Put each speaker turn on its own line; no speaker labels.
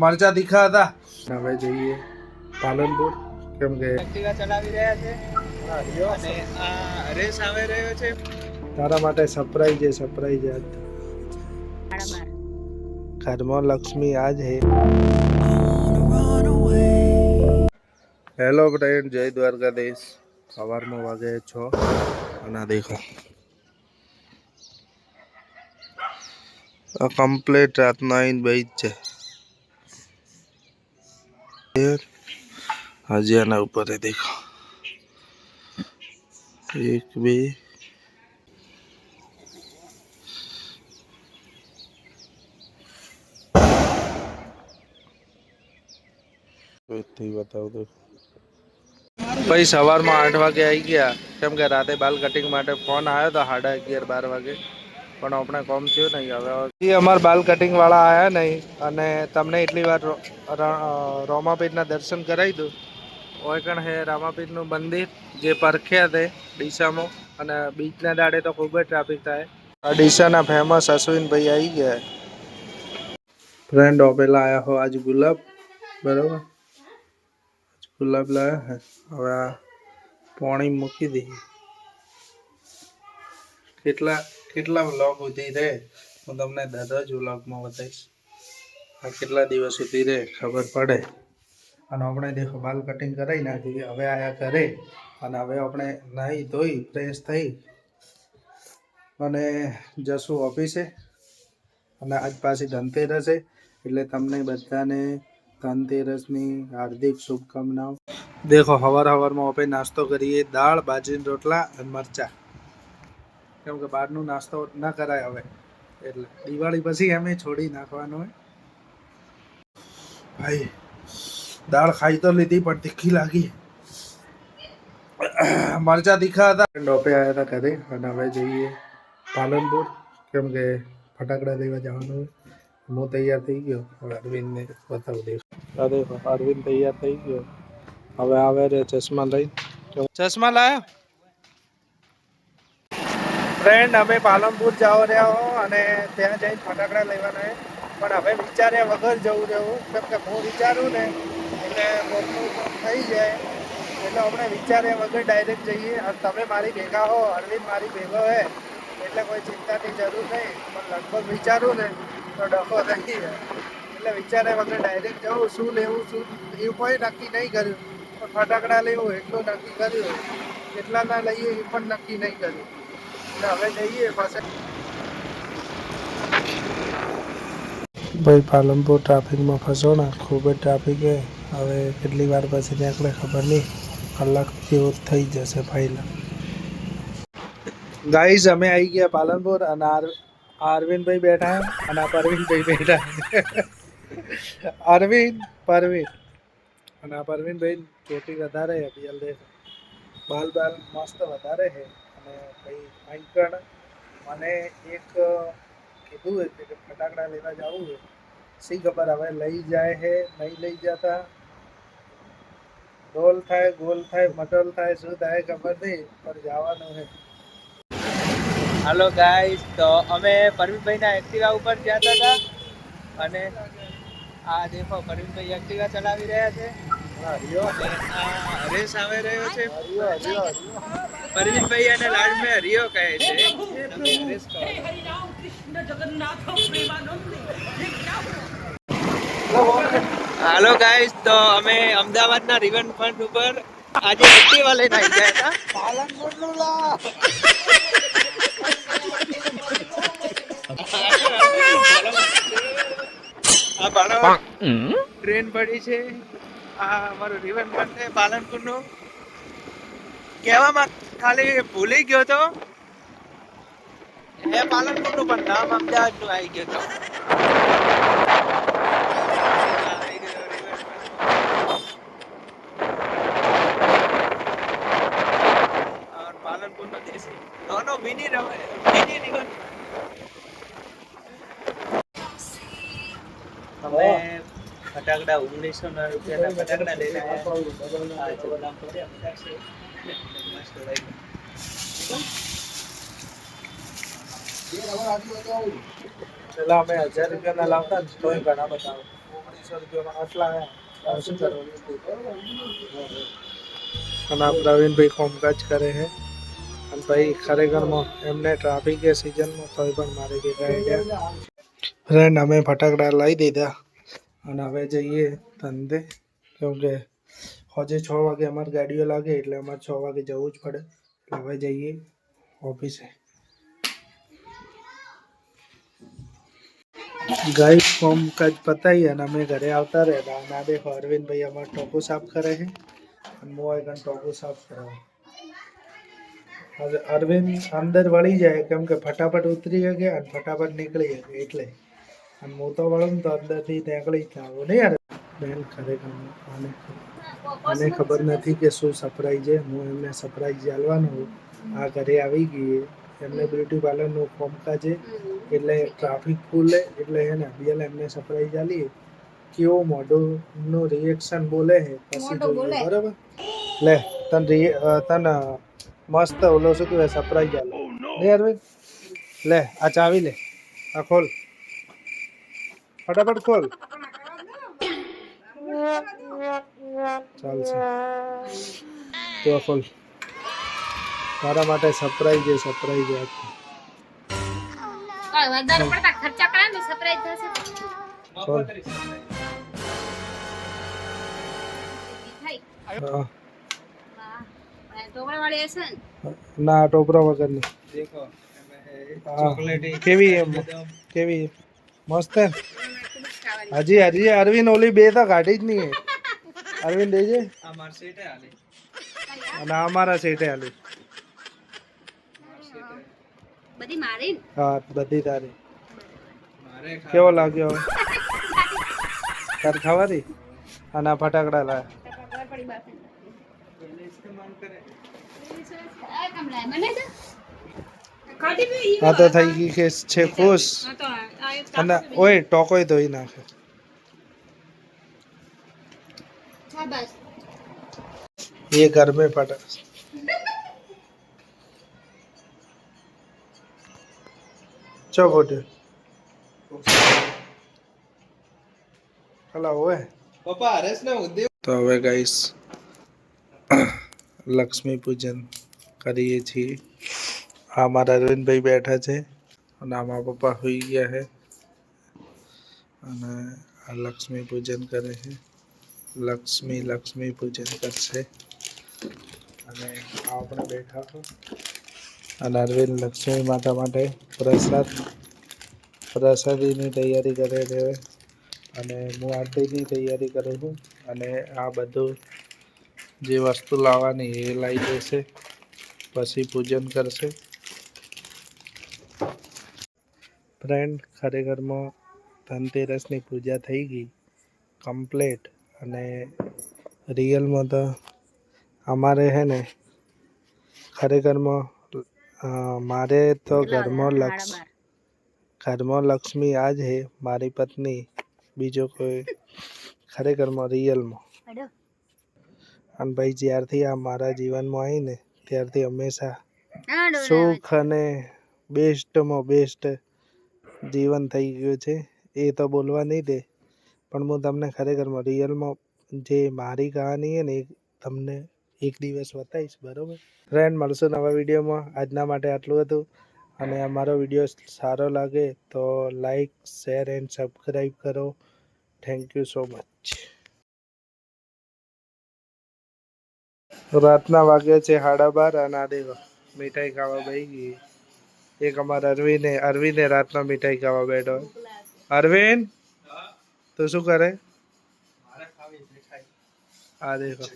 મરચા તીખા હતા. હવે જઈએ પાલનપુર કેમ કે
એક્ટિવા ચલાવી રહ્યા છે. અને આ રેસ આવે રહ્યો છે.
તારા માટે સરપ્રાઈઝ છે સરપ્રાઈઝ આજ ઘરમાં લક્ષ્મી આજ હે. હેલો ફ્રેન્ડ જય દ્વારકાધીશ. સવારમાં વાગે છ. અને આ દેખો. કમ્પ્લીટ રાતના આવીને બેજ છે. હજી આના ઉપર હે દેખો એક બેથી બતાવ દો પછી સવારમાં આઠ વાગે આવી ગયા કેમ કે રાતે બાલ કટિંગ માટે ફોન આવ્યો તો સાડા અગિયાર બાર વાગે પણ આપણે કોમ થયું નહીં. હવે હજી અમાર બાલ કટિંગ વાળા આવ્યા નહીં અને તમને એટલી વાર રો- ર- અ, રોમાપીરના દર્શન કરાવી દઉં. ઓયકણ હે રામાપીઠનું મંદિર જે પરખ્યા છે ડીસામાં અને બીચના દાડે તો ખૂબ જ ટ્રાફિક થાય. આ ડીસાના ફેમસ અશ્વિનભાઈ આવી ગયા. ફ્રેન્ડ પેલા આયા હો આજ ગુલાબ બરાબર? ગુલાબ લાવ્યા હે. હવે આ પાણી મૂકી દઈએ. કેટલા કેટલા વ્લોગ સુધી રહે? હું તમને દરરોજ વ્લોગમાં બતાવીશ. આ કેટલા દિવસ સુધી રહે, ખબર પડે. અને આપણે દેખો, બાલ કટિંગ કરાવી નાખી. હવે આયા કરે અને હવે આપણે નાહી ધોઈ ફ્રેશ થઈ. અને જશું ઓફિસે અને આજ પાછી ધનતેરસ છે. એટલે તમને બધાને ધનતેરસની હાર્દિક શુભકામનાઓ. દેખો, હવાર હવારમાં આપણે નાસ્તો કરીએ. દાળ, બાજરીના રોટલા અને મરચા. કેમ કે બહારનું નાસ્તો ના કરાય હવે. એટલે દિવાળી પછી એમ છોડી નાખવાનું હોય. ભાઈ, દાળ ખાઈ તો લીધી, પણ તીખી લાગી. મરચા તીખા હતા. ડોપે આવ્યા હતા ઘરે, અને હવે જઈએ પાલનપુર. કેમ કે ફટાકડા લેવા જવાનું હોય. હું તૈયાર થઈ ગયો. હવે અરવિંદને બતાવી દઈશ અરે, અરવિંદ તૈયાર થઈ ગયો. હવે આવે રે ચશ્મા લઈ ચશ્મા લાયા? ફ્રેન્ડ અમે પાલનપુર જવા રહ્યા હો અને ત્યાં જઈને ફટાકડા લેવાના પણ હવે વિચાર્યા વગર જવું રહેવું કેમ કે હું વિચારું ને, એટલે મોટું થઈ જાય. એટલે આપણે વિચાર્યા વગર ડાયરેક્ટ જઈએ. અને તમે મારી ભેગા હો, અરવિંદ મારી ભેગો હે, એટલે કોઈ ચિંતાની જરૂર નહીં. પણ લગભગ વિચારું ને, તો ડખો થઈ જાય. એટલે વિચાર્યા વગર ડાયરેક્ટ જવું, શું લેવું, શું એવું કોઈ નક્કી નહીં કર્યું. પણ ફટાકડા લેવું, એટલું નક્કી કર્યું. કેટલાના લઈએ એ પણ નક્કી નહીં કર્યું. ભાઈ, પાલનપુર ટ્રાફિકમાં ફસો ને, ખૂબ જ ટ્રાફિક છે. હવે કેટલી વાર પછી નીકળે ખબર નહીં. કલાક જેવો થઈ જશે પહેલા ગાઈઝ અમે આવી ગયા પાલનપુર અને આર અરવિંદભાઈ બેઠા અને આ પરવીનભાઈ બેઠા અરવિંદ, પરવીન. અને આ પરવીનભાઈ ચોટી વધારે છે બીએલ દેખ. બાલ બાલ મસ્ત વધારે છે. અને ભાઈ ભયંકર મને એક કીધું હતું કે ફટાકડા લેવા જવું છે. શી ખબર હવે લઈ જાય હે નહીં લઈ જતા? ગોલ થાય ગોલ થાય મટલ થાય શું થાય ખબર નહીં પણ જવાનું હે
હાલો ગાઈસ તો અમે પરવીનભાઈના એક્ટિવા ઉપર જતા હતા અને આ દેખો પરવીનભાઈ એક્ટિવા ચલાવી રહ્યા છે. અને આ રેસ આવે રહ્યો છે. પરવીનભાઈ અને લાડમે હરિયો કહે છે. હાલો ગાઈસ તો અમે અમદાવાદના રિવરફ્રન્ટ ઉપર આજે એક્ટિવા લઈને આવી ગયા હતા. આ ભાડો ટ્રેન પડી છે. આ અમારું રિવરફ્રન્ટ છે પાલનપુરનું. કહેવામાં ખાલી ભૂલી ગયો તો? એ પાલનપુરનું પણ નામ અમદાવાદનું આવી ગયો તો. પાલનપુર નો દેશી નાનો મિની મિની અમે ફટાકડા ઓગણીસો ના રૂપિયાના ફટાકડા લઈને આવ્યા. બધા.
પેલા અમે હજાર રૂપિયાના લાવતા તોય ઘણા બતાવો અઢીસો રૂપિયામાં અને પ્રવીણભાઈ કોમકાજ કરે છે. અને ભાઈ ખરેખરમાં એમને ટ્રાફિકે સિઝનમાં કોઈ પણ મારી ગયા ફ્રેન્ડ અમે ફટાકડા લાવી દીધા. અને હવે જઈએ ધંધે. કેમકે હજે છ વાગે અમારે ગાડીઓ લાગે એટલે અમારે છ વાગે જવું જ પડે. હવે જઈએ ઓફિસે. ગાઈ કામકાજ પતાવી અને અમે ઘરે આવતા રહેતા. અને આ દેખો અરવિંદભાઈ અમારે ટોકો સાફ કરે છે. અને હું આગળ ટોકો સાફ કરાવે. અરવિંદ અંદર વળી જાય કેમ કે ફટાફટ ઉતરી શકે અને ફટાફટ નીકળી શકે એટલે. અને હું તો વળું તો અંદરથી નીકળી જ આવું નહીં યાર બેન, ખરેખર આને આને ખબર નથી કે શું સરપ્રાઈઝ છે. હું એમને સરપ્રાઈઝ આલવાનું આ ઘરે આવી ગઈ એમને બ્યુટી પાર્લરનું કામકાજ છે? એટલે ટ્રાફિક ફૂલ એટલે હે ને બીએલ એમને સરપ્રાઈઝ આલી. કેવો મોઢું નું રિએક્શન બોલે હે પછી જોઈએ બરાબર? લે તન તન મસ્ત ઓલો શું કહેવાય સરપ્રાઈઝ આલો. લે અરવિંદ. લે આ ચાવી લે. આ ખોલ. ફટાફટ ખોલ. ચાલશે. તો ખોલ તારા માટે સરપ્રાઈઝ છે સરપ્રાઈઝ છે. આજથી.
વધારે પડતા ખર્ચા કરે ને સરપ્રાઈઝ થશે.
મફતરી surprise.
થાય
હા.
વાહ ટોપરા હશે ને
કેવી એમ? કેવી મસ્ત હજી હજી અરવિંદ ઓલી બે તો કાઢી જ નહીં. હે. અરવિંદ દેજે
આ સેટે આલી.
અને અમારા સેટે આલી.
બધી મારી?
હા બધી તારી.
મારે
કેવો લાગ્યો? તાર ખાવાથી? અને આ ફટાકડા લાયા.
આ મને તો
થઈ ગઈ કે છે ખુશ.
હા તો આ એક
અને ઓય ટોકોય ધોઈ નાખે. ये घर में फटा ચો ફોટો હલા ઓય
પપ્પા હરેશ ને ઉદ્યોગ
તો હવે ગાઈસ લક્ષ્મી પૂજન કરીએ છીએ આ મારા અરવિંદભાઈ બેઠા છે અને આમાં પપ્પા હોઈ ગયા છે અને આ લક્ષ્મી પૂજન કરે છે લક્ષ્મી લક્ષ્મી પૂજન કરશે. અને આપણે બેઠા છો. અને અરવિંદ લક્ષ્મી માતા માટે પ્રસાદ, પ્રસાદીની તૈયારી કરે છે અને હું આરતીની તૈયારી કરું છું. અને આ બધું જે વસ્તુ લાવવાની એ લાવી દેશે પછી પૂજન કરશે. ફ્રેન્ડ ખરેખરમાં ધનતેરસની પૂજા થઈ ગઈ. કમ્પ્લેટ અને રિયલમાં તો અમારે હે ને ખરેખરમાં મારે તો ઘરમાં લક્ષ ઘરમાં લક્ષ્મી આ જ હે મારી પત્ની બીજો કોઈ ખરેખરમાં રિયલમાં. અને ભાઈ જ્યારથી આ મારા જીવનમાં આવી ને ત્યારથી હંમેશા સુખ અને બેસ્ટમાં બેસ્ટ જીવન થઈ ગયું છે એ તો બોલવા નહીં દે. પણ હું તમને ખરેખરમાં રિયલમાં જે મારી કહાની છે ને એ તમને એક દિવસ બતાવીશ, બરાબર? ફ્રેન્ડ મળશું નવા વિડીયોમાં. આજના માટે આટલું હતું. અને અમારો વીડિયો સારો લાગે તો લાઈક શેર એન્ડ સબસ્ક્રાઈબ કરો. થેન્ક યુ સો મચ રાતના વાગ્યા છે સાડા બાર અને આ દેખો, મીઠાઈ ખાવા બેસી ગઈ. એક અમારા અરવિંદે અરવિંદે રાતના મીઠાઈ ખાવા બેઠો. અરવિંદ! તું શું કરે? આ દેખો.